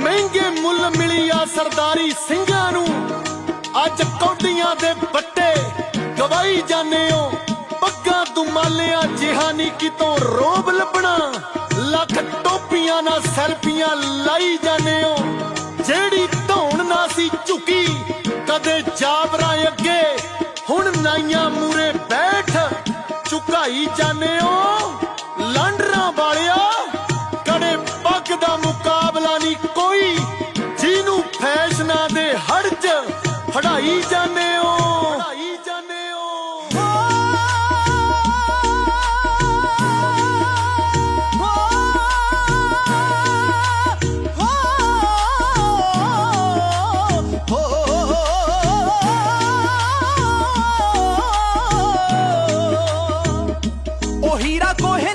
ਮਹਿੰਗੇ ਮੁੱਲ ਮਿਲੀ ਆ ਸਰਦਾਰੀ ਸਿੰਘਾਂ ਨੂੰ। ਅੱਜ ਕੌਡੀਆਂ ਦੇ ਬੱਟੇ ਗਵਾਈ ਜਾਂਦੇ ਹੋ। ਪੱਗਾਂ ਦੁਮਾਲਿਆਂ ਜਿਹਾਨੀ ਕਿਤੋਂ ਰੋਬ ਲੱਭਣਾ। ਲੱਖ ਟੋਪੀਆਂ ਨਾਲ ਸੈਲਫੀਆਂ ਲਾਈ ਜਾਂਦੇ ਹੋ। ਜਿਹੜੀ ਧੌਣ ਨਾ ਸੀ ਝੁਕੀ, ਕਦੇ ਜਾਬਰਾਂ ਅੱਗੇ ਹੁਣ ਨਾਈਆਂ ਮੂਰੇ ਬੈਠ ਝੁਕਾਈ ਜਾਂਦੇ ਹੋ। ਲਾਂਡਰਾਂ ਵਾਲਿਆ, ਕੜੇ ਪੱਗ ਦਾ ਹੜ ਚ ਫੜਾਈ ਜਾਂਦੇ ਹੋ। ਫੜਾਈ ਜਾਂਦੇ ਹੋ। ਉਹ ਹੀਰਾ ਕੋਹੇ